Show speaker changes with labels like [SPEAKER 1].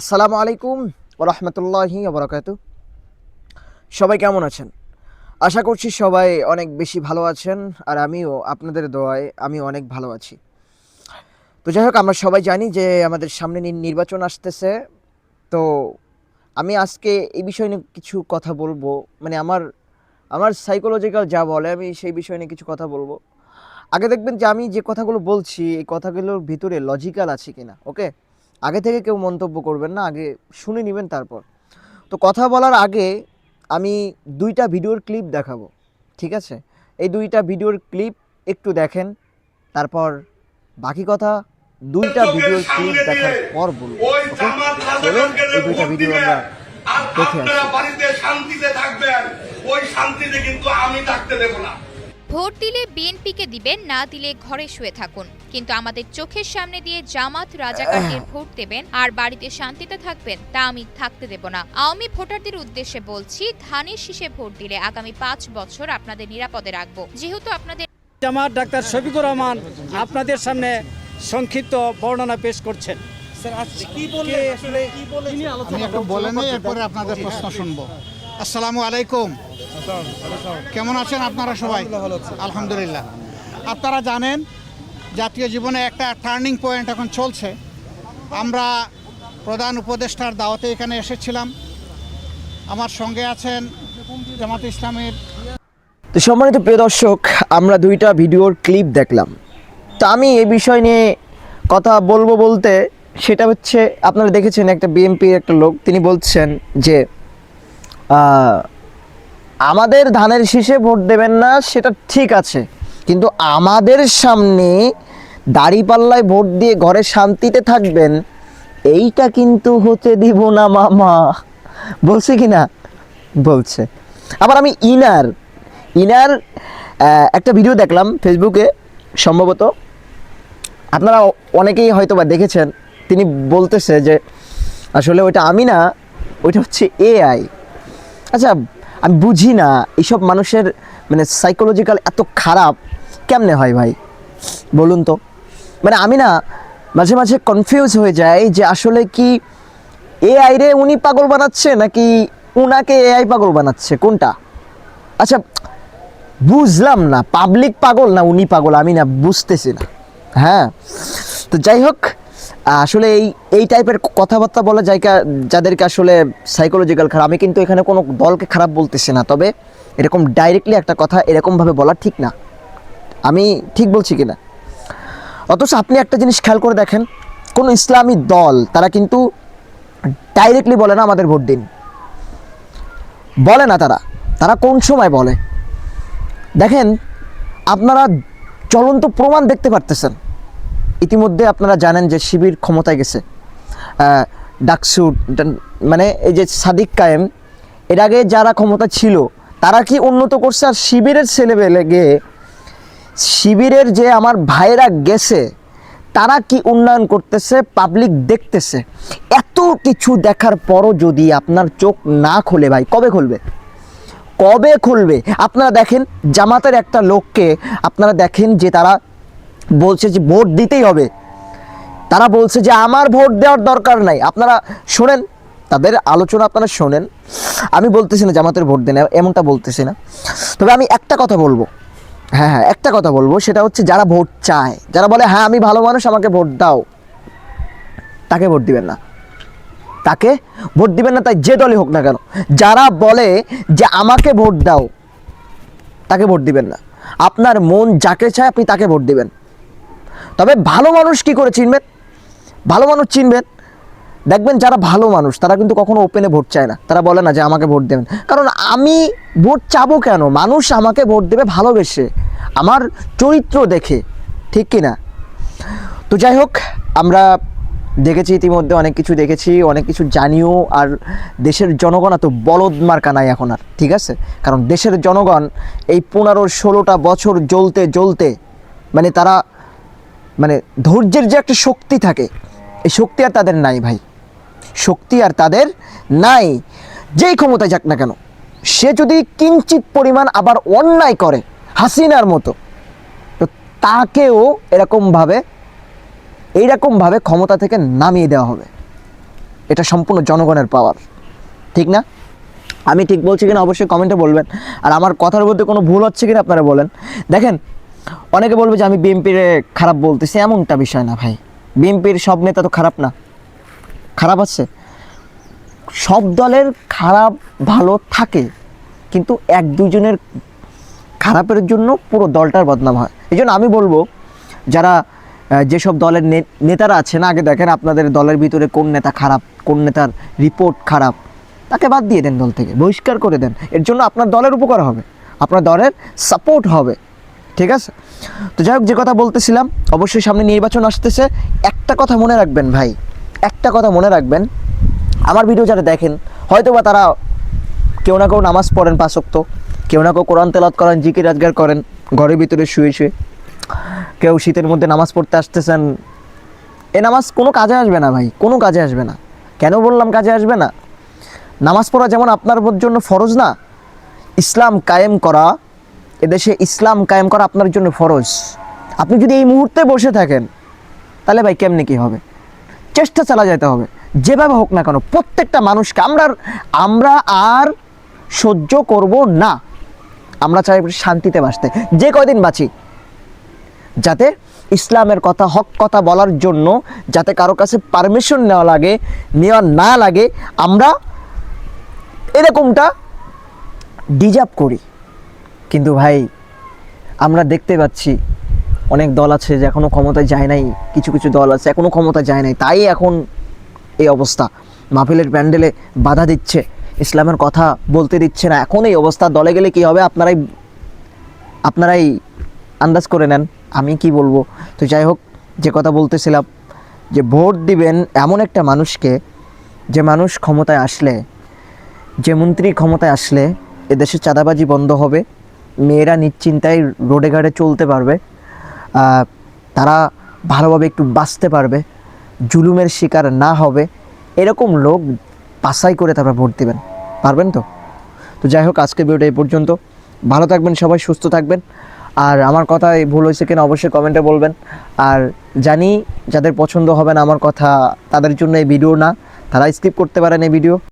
[SPEAKER 1] আসসালামু আলাইকুম রহমতুল্লাহি বরকাত সবাই কেমন আছেন? আশা করছি সবাই অনেক বেশি ভালো আছেন আর আমিও আপনাদের দোয়ায় আমি অনেক ভালো আছি। তো যাই হোক, আমরা সবাই জানি যে আমাদের সামনে নির্বাচন আসতেছে। তো আমি আজকে এই বিষয় নিয়ে কিছু কথা বলব। মানে আমার আমার সাইকোলজিক্যাল যা বলে, আমি সেই বিষয় নিয়ে কিছু কথা বলব। আগে দেখবেন যে আমি যে কথাগুলো বলছি, এই কথাগুলোর ভিতরে লজিক্যাল আছে কিনা ওকে আগে থেকে কেউ মন্তব্য করবেন না আগে শুনে নেবেন তারপর। তো কথা বলার আগে আমি দুইটা ভিডিওর ক্লিপ দেখাবো ঠিক আছে? এই দুইটা ভিডিওর ক্লিপ একটু দেখেন তারপর বাকি কথা দুইটা ভিডিওর ক্লিপ দেখার পর বলব
[SPEAKER 2] রাজাকারকে
[SPEAKER 1] এই দুইটা ভিডিও আমরা দেখে
[SPEAKER 2] আপনারা
[SPEAKER 1] আসি।
[SPEAKER 2] বাড়িতে শান্তিতে থাকবেন ওই শান্তিতে কিন্তু আমি থাকতে দেব না।
[SPEAKER 3] ভোট দিলে বিএনপিকে দিবেন না দিলে ঘরে শুয়ে থাকুন। কিন্তু আমাদের চোখের সামনে দিয়ে জামাত রাজাকারদের ভোট দেবেন আর বাড়িতে শান্তিতে থাকবেন তা আমি থাকতে দেব না। আওয়ামী ভোটারদের উদ্দেশ্যে বলছি ধানের শীষে ভোট দিলে আগামী পাঁচ বছর আপনাদের নিরাপদে রাখব। যেহেতু আপনাদের
[SPEAKER 4] জামাত ডাক্তার শফিকুর রহমান আপনাদের সামনে সংক্ষিপ্ত বর্ণনা পেশ করছেন। স্যার আজ কি বললেন?
[SPEAKER 5] আসলে কি বলেন আমি একটু বলে নিই এরপরে আপনাদের প্রশ্ন শুনব। আসসালামু আলাইকুম। কেমন আছেন আপনারা সবাই? আলহামদুলিল্লাহ আপনারা জানেন জাতীয় জীবনে একটা টার্নিং পয়েন্ট এখন চলছে। আমরা প্রধান উপদেষ্টার দাওয়াতে এখানে এসেছিলাম। আমার সঙ্গে আছেন জামাত ইসলামের
[SPEAKER 1] তো সম্মানিত প্রিয় দর্শক আমরা দুইটা ভিডিওর ক্লিপ দেখলাম। তো আমি এই বিষয় নিয়ে কথা বলব বলতে সেটা হচ্ছে আপনারা দেখেছেন একটা বিএনপির একটা লোক তিনি বলছেন যে আমাদের ধানের শীষে ভোট দেবেন না, সেটা ঠিক আছে। কিন্তু আমাদের সামনে দাড়িপাল্লায় ভোট দিয়ে ঘরে শান্তিতে থাকবেন, এইটা কিন্তু হতে দিব না মামা। বলছে কি না বলছে। আবার আমি ইনার ইনার একটা ভিডিও দেখলাম ফেসবুকে, সম্ভবত। আপনারা অনেকেই হয়তো বা দেখেছেন, তিনি বলতেছে যে, আসলে ওইটা আমি না, ওইটা হচ্ছে এআই আচ্ছা আমি বুঝি না এইসব মানুষের মানে সাইকোলজিক্যাল এত খারাপ কেমনে হয় ভাই? বলুন তো। মানে আমি না, মাঝে মাঝে কনফিউজ হয়ে যাই যে আসলে কি এআই রে উনি পাগল বানাচ্ছে নাকি উনাকে এআই পাগল বানাচ্ছে? কোনটা? আচ্ছা বুঝলাম না পাবলিক পাগল না উনি পাগল, আমি না বুঝতেছি না। হ্যাঁ তো যাই হোক আসলে এই এই টাইপের কথাবার্তা বলা জায়গা যাদেরকে আসলে সাইকোলজিক্যাল খারাপ, আমি কিন্তু এখানে কোনো দলকে খারাপ বলতেছি না, তবে এরকম ডাইরেক্টলি একটা কথা এরকমভাবে বলা ঠিক না। আমি ঠিক বলছি কি না অথচ আপনি একটা জিনিস খেয়াল করে দেখেন, কোন ইসলামী দল, তারা কিন্তু ডাইরেক্টলি বলে না আমাদের ভোট দিন। বলে না তারা তারা কোন সময় বলে? দেখেন, আপনারা চলন্ত প্রমাণ দেখতে পারতেছেন। ইতিমধ্যে আপনারা জানেন যে শিবির ক্ষমতায় গেছে। ডাকসু মানে এই যে সাদিক কায়েম, এর আগে যারা ক্ষমতা ছিল, তারা কি উন্নত করছে? আর শিবিরের ছেলেবেলে গিয়ে, শিবিরের যে আমার ভাইরা গেছে, তারা কি উন্নয়ন করতেছে? পাবলিক দেখতেছে। এত কিছু দেখার পরও যদি আপনার চোখ না খোলে ভাই, কবে খুলবে? কবে খুলবে? আপনারা দেখেন, জামাতের একটা লোককে আপনারা দেখেন যে তারা বলছে যে ভোট দিতেই হবে। তারা বলছে যে আমার ভোট দেওয়ার দরকার নাই। আপনারা শোনেন, তাদের আলোচনা আপনারা শোনেন। আমি বলতেছি না জামাতের ভোট দেন, এমনটা বলতেছি না। তবে আমি একটা কথা বলব। হ্যাঁ হ্যাঁ একটা কথা বলব, সেটা হচ্ছে যারা ভোট চায়, যারা বলে হ্যাঁ আমি ভালো মানুষ, আমাকে ভোট দাও। তাকে ভোট দিবেন না। তাকে ভোট দিবেন না, তাই যে দলই হোক না কেন। যারা বলে যে, আমাকে ভোট দাও, তাকে ভোট দিবেন না। আপনার মন যাকে চায়, আপনি তাকে ভোট দিবেন। তবে ভালো মানুষ কি করে চিনবেন? ভালো মানুষ চিনবেন। দেখবেন যারা ভালো মানুষ, তারা কিন্তু কখনো ওপেনে ভোট চায় না। তারা বলে না যে আমাকে ভোট দেবেন। কারণ আমি ভোট চাবো কেন? মানুষ আমাকে ভোট দেবে ভালোবেসে। আমার চরিত্র দেখে, ঠিক কি না? তো যাই হোক, আমরা দেখেছি ইতিমধ্যে, অনেক কিছু দেখেছি, অনেক কিছু জানিও। আর দেশের জনগণ, এত বলদ মার্কা নাই এখন আর, ঠিক আছে? কারণ দেশের জনগণ এই পনেরো, ষোলোটা বছর জ্বলতে জ্বলতে মানে তারা মানে ধৈর্যের যে একটা শক্তি থাকে, এই শক্তি আর তাদের নাই ভাই। শক্তি আর তাদের নাই। যেই ক্ষমতায় যাক না কেন, সে যদি কিঞ্চিত পরিমাণ আবার অন্যায় করে, হাসিনার মতো, তো তাকেও এরকমভাবে, এইরকমভাবে ক্ষমতা থেকে নামিয়ে দেওয়া হবে। এটা সম্পূর্ণ জনগণের পাওয়ার ঠিক না? আমি ঠিক বলছি কিনা অবশ্যই কমেন্টে বলবেন। আর আমার কথার মধ্যে কোনো ভুল হচ্ছে কিনা আপনারা বলেন। দেখেন অনেকে বলবে যে আমি বিএনপির খারাপ বলতেছি, এমনটা বিষয় না ভাই। বিএনপির সব নেতা তো খারাপ না। খারাপ আছে। সব দলের খারাপ ভালো থাকে, কিন্তু এক দুজনের খারাপের জন্য পুরো দলটার বদনাম হয়। এই জন্য আমি বলব, যারা যেসব দলের নেতারা আছেন, আগে দেখেন আপনাদের দলের ভিতরে কোন নেতা খারাপ, কোন নেতার রিপোর্ট খারাপ, তাকে বাদ দিয়ে দেন দল থেকে, বহিষ্কার করে দেন। এর জন্য আপনার দলের উপকার হবে। আপনার দলের সাপোর্ট হবে। ঠিক আছে? তো যাই হোক, যে কথা বলতেছিলাম, অবশ্যই সামনে নির্বাচন আসতেছে। একটা কথা মনে রাখবেন ভাই, একটা কথা মনে রাখবেন। আমার ভিডিও যারা দেখেন হয়তো বা তারা কেউ না কেউ নামাজ পড়েন পাঁচক্ত কেউ না কেউ কোরআন তেলাত করেন, জিকির রাজগার করেন, ঘরের ভিতরে শুয়ে শুয়ে। কেউ শীতের মধ্যে নামাজ পড়তে আসতেছেন। এ নামাজ কোনো কাজে আসবে না ভাই, কোনো কাজে আসবে না। কেন বললাম কাজে আসবে না? নামাজ পড়া যেমন আপনার জন্য ফরজ না, ইসলাম কায়েম করা এদেশে ইসলাম কায়েম করা আপনার জন্য ফরজ। আপনি যদি এই মুহূর্তে বসে থাকেন, তাহলে ভাই কেমনে কি হবে? চেষ্টা চালা যেতে হবে। যেভাবে হোক না কেন, প্রত্যেকটা মানুষকে আমরা আমরা আর সহ্য করব না। আমরা চাই শান্তিতে বাঁচতে। যে কয়দিন বাঁচি? যাতে ইসলামের কথা, হক কথা বলার জন্য, যাতে কারও কাছে পারমিশন নেওয়া লাগে, নেওয়া না লাগে, আমরা এরকমটা ডিজার্ভ করি। কিন্তু ভাই, আমরা দেখতে পাচ্ছি অনেক দল আছে যে এখনও ক্ষমতায় যায় নাই, কিছু কিছু দল আছে এখনও ক্ষমতা যায় নাই, তাই এখন এই অবস্থা। মাহফিলের প্যান্ডেলে বাধা দিচ্ছে, ইসলামের কথা বলতে দিচ্ছে না। এখন এই অবস্থা, দলে গেলে কি হবে? আপনারাই আপনারাই আন্দাজ করে নেন, আমি কি বলব? তো যাই হোক, যে কথা বলতেছিলাম, যে ভোট দিবেন এমন একটা মানুষকে, যে মানুষ ক্ষমতায় আসলে, যে মন্ত্রী ক্ষমতায় আসলে এদেশে চাঁদাবাজি বন্ধ হবে। মেয়েরা নিশ্চিন্তায় রোডে ঘাটে চলতে পারবে তারা ভালোভাবে একটু বাঁচতে পারবে, জুলুমের শিকার না হবে, এরকম লোক বাছাই করে তারপর ভোট দেবেন। পারবেন তো? তো যাই হোক, আজকের ভিডিওটা এই পর্যন্ত। ভালো থাকবেন সবাই, সুস্থ থাকবেন। আর আমার কথা ভুল হয়েছে কিনা অবশ্যই কমেন্টে বলবেন। আর জানি যাদের পছন্দ হবে না আমার কথা, তাদের জন্য এই ভিডিও না, তারা স্কিপ করতে পারেন এই ভিডিও